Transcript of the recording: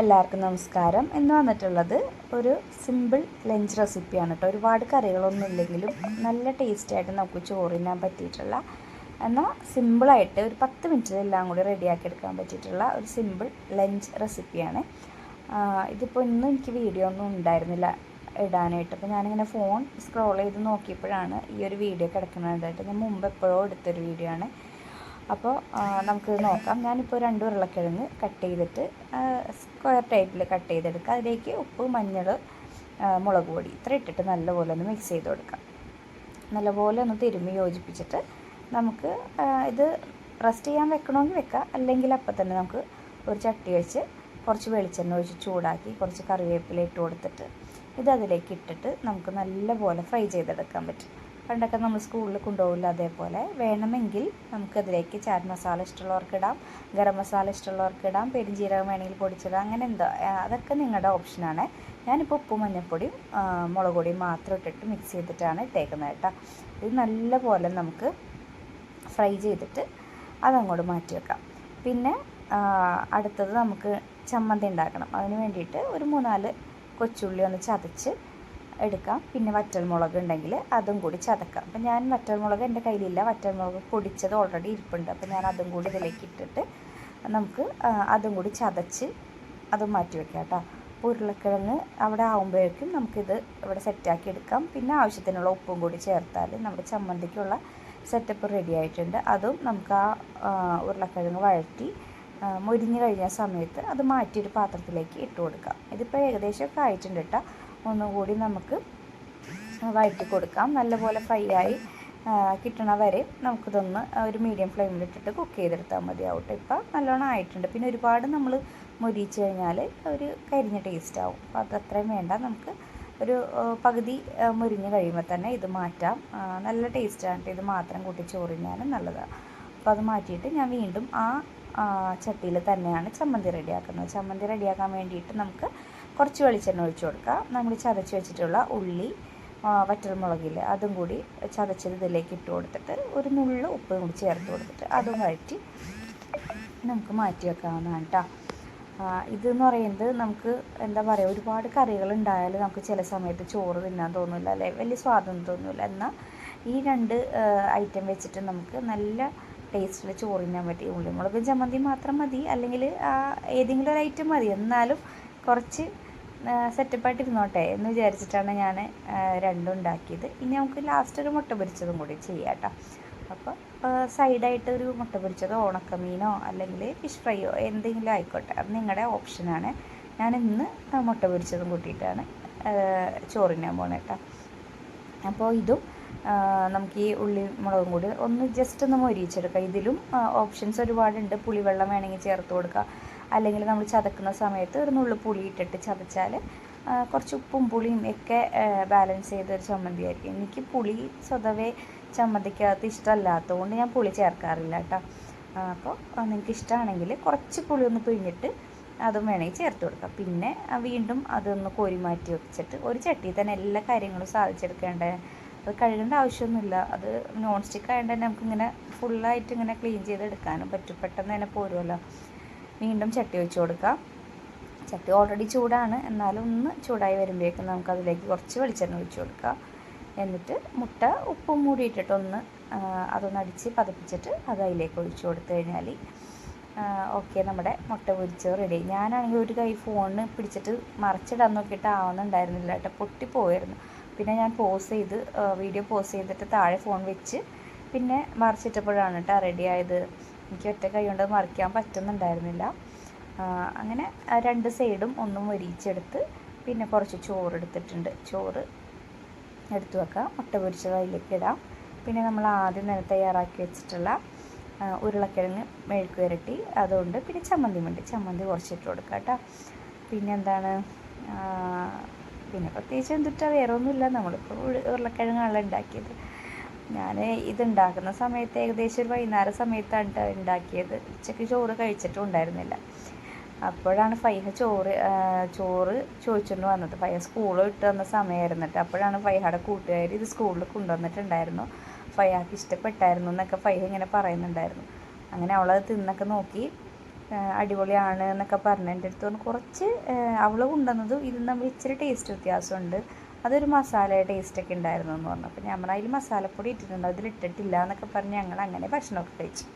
എല്ലാവർക്കും നമസ്കാരം. എന്ന് വന്നിട്ടുള്ളത് ഒരു സിമ്പിൾ ലഞ്ച് റെസിപ്പിയാണ് കേട്ടോ ഒരുപാട് കറികളൊന്നും ഇല്ലെങ്കിലും നല്ല ടേസ്റ്റായിട്ട് നമുക്ക് ചോറിനാൻ പറ്റിയിട്ടുള്ള എന്നാൽ സിമ്പിളായിട്ട് ഒരു പത്ത് മിനിറ്റിൽ എല്ലാം കൂടി റെഡിയാക്കി എടുക്കാൻ പറ്റിയിട്ടുള്ള ഒരു സിമ്പിൾ ലഞ്ച് റെസിപ്പിയാണ് ഇതിപ്പോൾ ഇന്നും എനിക്ക് വീഡിയോ ഒന്നും ഉണ്ടായിരുന്നില്ല ഇടാനായിട്ട്. അപ്പോൾ ഞാനിങ്ങനെ ഫോൺ സ്ക്രോൾ ചെയ്ത് നോക്കിയപ്പോഴാണ് ഈ ഒരു വീഡിയോ കിടക്കുന്നതായിട്ട് ഞാൻ മുമ്പ് എപ്പോഴോ എടുത്തൊരു വീഡിയോ ആണ്. അപ്പോൾ നമുക്ക് നോക്കാം. ഞാനിപ്പോൾ രണ്ട് ഉരുളക്കിഴങ്ങ് കട്ട് ചെയ്തിട്ട് സ്ക്വയർ ടൈപ്പിൽ കട്ട് ചെയ്തെടുക്കുക അതിലേക്ക് ഉപ്പ് മഞ്ഞൾ മുളക് പൊടി ഇത്ര ഇട്ടിട്ട് നല്ലപോലെ ഒന്ന് മിക്സ് ചെയ്ത് കൊടുക്കാം. നല്ലപോലെ ഒന്ന് തിരുമ്മി യോജിപ്പിച്ചിട്ട് നമുക്ക് ഇത് റെസ്റ്റ് ചെയ്യാൻ വെക്കണമെങ്കിൽ വെക്കാം. അല്ലെങ്കിൽ അപ്പം തന്നെ നമുക്ക് ഒരു ചട്ടി വെച്ച് കുറച്ച് വെളിച്ചെണ്ണ ഒഴിച്ച് ചൂടാക്കി കുറച്ച് കറിവേപ്പില ഇട്ട് കൊടുത്തിട്ട് ഇത് അതിലേക്ക് ഇട്ടിട്ട് നമുക്ക് നല്ലപോലെ ഫ്രൈ ചെയ്തെടുക്കാൻ പറ്റും. പണ്ടൊക്കെ നമ്മൾ സ്കൂളിൽ കൊണ്ടുപോകില്ല അതേപോലെ. വേണമെങ്കിൽ നമുക്കതിലേക്ക് ചാറ്റ് മസാല ഇഷ്ടമുള്ളവർക്ക് ഇടാം ഗരം മസാല ഇഷ്ടമുള്ളവർക്ക് ഇടാം പെരുംജീരകം വേണമെങ്കിൽ പൊടിച്ചിടാം അങ്ങനെ എന്താ. അതൊക്കെ നിങ്ങളുടെ ഓപ്ഷനാണ് ഞാനിപ്പോൾ ഉപ്പും മഞ്ഞൾപ്പൊടിയും മുളക് പൊടിയും മാത്രം ഇട്ടിട്ട് മിക്സ് ചെയ്തിട്ടാണ് ഇട്ടേക്കുന്നത് കേട്ടോ. ഇത് നല്ലപോലെ നമുക്ക് ഫ്രൈ ചെയ്തിട്ട് അതങ്ങോട്ട് മാറ്റി വെക്കാം. പിന്നെ അടുത്തത് നമുക്ക് ചമ്മന്തി ഉണ്ടാക്കണം. അതിന് വേണ്ടിയിട്ട് ഒരു മൂന്നാൽ കൊച്ചുള്ളി ഒന്ന് ചതച്ച് എടുക്കാം. പിന്നെ വറ്റൽമുളക് ഉണ്ടെങ്കിൽ അതും കൂടി ചതക്കാം. അപ്പം ഞാൻ വറ്റൽമുളക് എന്റെ കയ്യിലില്ല. വറ്റൽമുളക് പൊടിച്ചത് ഓൾറെഡി ഇരിപ്പുണ്ട്. അപ്പം ഞാൻ അതും കൂടി ഇതിലേക്ക് ഇട്ടിട്ട് നമുക്ക് അതും കൂടി ചതച്ച് അത് മാറ്റി വെക്കാം കേട്ടോ. ഉരുളക്കിഴങ്ങ് അവിടെ ആകുമ്പോഴേക്കും നമുക്കിത് ഇവിടെ സെറ്റാക്കി എടുക്കാം. പിന്നെ ആവശ്യത്തിനുള്ള ഉപ്പും കൂടി ചേർത്താൽ നമ്മുടെ ചമ്മന്തിക്കുള്ള സെറ്റപ്പ് റെഡി ആയിട്ടുണ്ട്. അതും നമുക്ക് ആ ഉരുളക്കിഴങ്ങ് വഴറ്റി മുരിഞ്ഞു കഴിഞ്ഞ സമയത്ത് അത് മാറ്റിയൊരു പാത്രത്തിലേക്ക് ഇട്ട് കൊടുക്കാം. ഇതിപ്പോൾ ഏകദേശമൊക്കെ ആയിട്ടുണ്ട് കേട്ടോ. ഒന്നും കൂടി നമുക്ക് വഴറ്റി കൊടുക്കാം. നല്ലപോലെ ഫ്രൈ ആയി കിട്ടണ വരെ നമുക്കിതൊന്ന് ഒരു മീഡിയം ഫ്ലെയിമിലിട്ടിട്ട് കുക്ക് ചെയ്തെടുത്താൽ മതിയാവട്ടെ. ഇപ്പം നല്ലോണം ആയിട്ടുണ്ട്. പിന്നെ ഒരുപാട് നമ്മൾ മൊരിച്ച് കഴിഞ്ഞാൽ ഒരു കരിഞ്ഞ ടേസ്റ്റ് ആവും. അപ്പോൾ അതത്രയും വേണ്ട. നമുക്ക് ഒരു പകുതി മുരിഞ്ഞ് കഴിയുമ്പോൾ തന്നെ ഇത് മാറ്റാം. നല്ല ടേസ്റ്റാണ് ഇത് മാത്രം കൂട്ടി ചോറിഞ്ഞാലും നല്ലതാണ് അപ്പോൾ അത് മാറ്റിയിട്ട് ഞാൻ വീണ്ടും ആ ചട്ടിയിൽ തന്നെയാണ് ചമ്മന്തി റെഡിയാക്കുന്നത് ചമ്മന്തി റെഡിയാക്കാൻ വേണ്ടിയിട്ട് നമുക്ക് കുറച്ച് വെളിച്ചെണ്ണ ഒഴിച്ച് കൊടുക്കുക. നമ്മൾ ചതച്ച് വെച്ചിട്ടുള്ള ഉള്ളി വറ്റൽമുളകിൽ അതും കൂടി ചതച്ചത് ഇതിലേക്ക് ഇട്ട് കൊടുത്തിട്ട് ഒരു നുള്ളു ഉപ്പും കൂടി ചേർത്ത് കൊടുത്തിട്ട് അതും വഴറ്റി നമുക്ക് മാറ്റി വെക്കാവുന്നതാണ് കേട്ടോ ഇതെന്ന് പറയുന്നത് നമുക്ക് എന്താ പറയുക ഒരുപാട് കറികൾ ഉണ്ടായാലും നമുക്ക് ചില സമയത്ത് ചോറ് തിന്നാൻ തോന്നില്ല അല്ലെ? വലിയ സ്വാദൊന്നും തോന്നില്ല എന്നാൽ ഈ രണ്ട് ഐറ്റം വെച്ചിട്ട് നമുക്ക് നല്ല ടേസ്റ്റിൽ ചോറ് തിന്നാൻ പറ്റി. ഉള്ളിമുളകും ചമ്മന്തി മാത്രം മതി. അല്ലെങ്കിൽ ഏതെങ്കിലും ഒരു ഐറ്റം മതി. എന്നാലും കുറച്ച് സെറ്റപ്പായിട്ട് ഇരുന്നോട്ടെ എന്ന് വിചാരിച്ചിട്ടാണ് ഞാൻ രണ്ടും ഉണ്ടാക്കിയത്. ഇനി നമുക്ക് ലാസ്റ്റ് ഒരു മുട്ട പൊരിച്ചതും കൂടി ചെയ്യാം കേട്ടോ അപ്പോൾ സൈഡായിട്ട് ഒരു മുട്ട പൊരിച്ചതോ ഉണക്കമീനോ അല്ലെങ്കിൽ ഫിഷ് ഫ്രൈയോ എന്തെങ്കിലും ആയിക്കോട്ടെ. അത് നിങ്ങളുടെ ഓപ്ഷനാണ് ഞാൻ ഇന്ന് മുട്ട പൊരിച്ചതും കൂട്ടിയിട്ടാണ് ചോറിനാൻ പോണേ കേട്ടോ അപ്പോൾ ഇതും നമുക്ക് ഈ ഉള്ളി മുളകും കൂടി ഒന്ന് ജസ്റ്റ് ഒന്ന് മൊരിയിച്ചെടുക്കാം. ഇതിലും ഓപ്ഷൻസ് ഒരുപാടുണ്ട്. പുളിവെള്ളം വേണമെങ്കിൽ ചേർത്ത് കൊടുക്കുക അല്ലെങ്കിൽ നമ്മൾ ചതക്കുന്ന സമയത്ത് ഒരു നുള്ളു പുളി ഇട്ടിട്ട് ചതച്ചാൽ കുറച്ച് ഉപ്പും പുളിയും ഒക്കെ ബാലൻസ് ചെയ്തൊരു ചമ്മന്തി ആയിരിക്കും എനിക്ക് പുളി സ്വതവേ ചമ്മന്തിക്കകത്ത് ഇഷ്ടമല്ലാത്തതുകൊണ്ട് ഞാൻ പുളി ചേർക്കാറില്ല കേട്ടോ. അപ്പോൾ നിങ്ങൾക്ക് ഇഷ്ടമാണെങ്കിൽ കുറച്ച് പുളി ഒന്ന് പിഴിഞ്ഞിട്ട് അതും വേണമെങ്കിൽ ചേർത്ത് കൊടുക്കാം. പിന്നെ വീണ്ടും അതൊന്ന് കോരി മാറ്റി വെച്ചിട്ട് ഒരു ചട്ടിയിൽ തന്നെ എല്ലാ കാര്യങ്ങളും സാധിച്ചെടുക്കേണ്ട? അത് കഴുകേണ്ട ആവശ്യമൊന്നുമില്ല. അത് നോൺ സ്റ്റിക്ക് ആയതുകൊണ്ട് തന്നെ നമുക്കിങ്ങനെ ഫുള്ളായിട്ട് ഇങ്ങനെ ക്ലീൻ ചെയ്തെടുക്കാനും പറ്റും. പെട്ടെന്ന് തന്നെ പോരുമല്ലോ. വീണ്ടും ചട്ടി വെച്ച് കൊടുക്കാം. ചട്ടി ഓൾറെഡി ചൂടാണ്. എന്നാലും ഒന്ന് ചൂടായി വരുമ്പോഴേക്കും നമുക്ക് അതിലേക്ക് കുറച്ച് വെളിച്ചെണ്ണ ഒഴിച്ച് കൊടുക്കുക എന്നിട്ട് മുട്ട ഉപ്പും മൂടിയിട്ടിട്ടൊന്ന് അതൊന്ന് അടിച്ച് പതപ്പിച്ചിട്ട് അത് അതിലേക്ക് ഒഴിച്ച് കൊടുത്തു കഴിഞ്ഞാൽ ഓക്കെ നമ്മുടെ മുട്ട പൊരിച്ചത് റെഡി ഞാനാണെങ്കിൽ ഒരു കൈ ഫോണിന് പിടിച്ചിട്ട് മറച്ചിടാൻ നോക്കിയിട്ട് ആവുന്നുണ്ടായിരുന്നില്ല കേട്ടോ. പൊട്ടിപ്പോയിരുന്നു പിന്നെ ഞാൻ പോസ് ചെയ്ത് വീഡിയോ പോസ് ചെയ്തിട്ട് താഴെ ഫോൺ വെച്ച് പിന്നെ മറിച്ചിട്ടപ്പോഴാണ് കേട്ടോ റെഡി ആയത്. എനിക്ക് ഒറ്റ കൈ കൊണ്ട് മറിക്കാൻ പറ്റുന്നുണ്ടായിരുന്നില്ല. അങ്ങനെ രണ്ട് സൈഡും ഒന്നും വരിച്ചെടുത്ത് പിന്നെ കുറച്ച് ചോറ് എടുത്തിട്ടുണ്ട്. ചോറ് എടുത്തു വെക്കാം. മുട്ട പൊരിച്ചത് അതിലേക്ക് ഇടാം. പിന്നെ നമ്മൾ ആദ്യം തന്നെ തയ്യാറാക്കി വെച്ചിട്ടുള്ള ഉരുളക്കിഴങ്ങ് മെഴുക്ക് വരട്ടി. അതുകൊണ്ട് പിന്നെ ചമ്മന്തി മുണ്ട് ചമ്മന്തി കുറച്ചിട്ട് കൊടുക്കാം കേട്ടോ. പിന്നെ എന്താണ്? പിന്നെ പ്രത്യേകിച്ച് എന്തിട്ടാ വേറെ ഒന്നുമില്ല നമ്മളിപ്പോൾ ഉരുളക്കിഴങ്ങാണല്ലോ ഉണ്ടാക്കിയത്. ഞാൻ ഇതുണ്ടാക്കുന്ന സമയത്ത് ഏകദേശം ഒരു വൈകുന്നേര സമയത്താണ് ഉണ്ടാക്കിയത് ഉച്ചയ്ക്ക് ചോറ് കഴിച്ചിട്ടും ഉണ്ടായിരുന്നില്ല അപ്പോഴാണ് ഫൈഹ ചോറ് ചോറ് ചോദിച്ചുകൊണ്ട് വന്നത്. ഫൈഹ സ്കൂൾ വിട്ട് വന്ന സമയമായിരുന്നു കേട്ടോ അപ്പോഴാണ് ഫൈഹയുടെ കൂട്ടുകാർ ഇത് സ്കൂളിൽ കൊണ്ടുവന്നിട്ടുണ്ടായിരുന്നു. ഫൈഹക്ക് ഇഷ്ടപ്പെട്ടായിരുന്നു എന്നൊക്കെ ഫൈഹ ഇങ്ങനെ പറയുന്നുണ്ടായിരുന്നു. അങ്ങനെ അവളത് തിന്നൊക്കെ നോക്കി അടിപൊളിയാണ് എന്നൊക്കെ പറഞ്ഞു എന്റെ അടുത്ത് കുറച്ച് അവൾ കൊണ്ടുവന്നതും ഇതും നമ്മൾ ഇച്ചിരി ടേസ്റ്റ് വ്യത്യാസമുണ്ട്. അതൊരു മസാല ടേസ്റ്റൊക്കെ ഉണ്ടായിരുന്നു എന്ന് പറഞ്ഞു. ഞാൻ പറഞ്ഞു അതിൽ മസാലപ്പൊടി ഇട്ടിട്ടുണ്ട്? അതിലിട്ടിട്ടില്ല എന്നൊക്കെ പറഞ്ഞ് ഞങ്ങൾ അങ്ങനെ ഭക്ഷണമൊക്കെ കഴിച്ചു.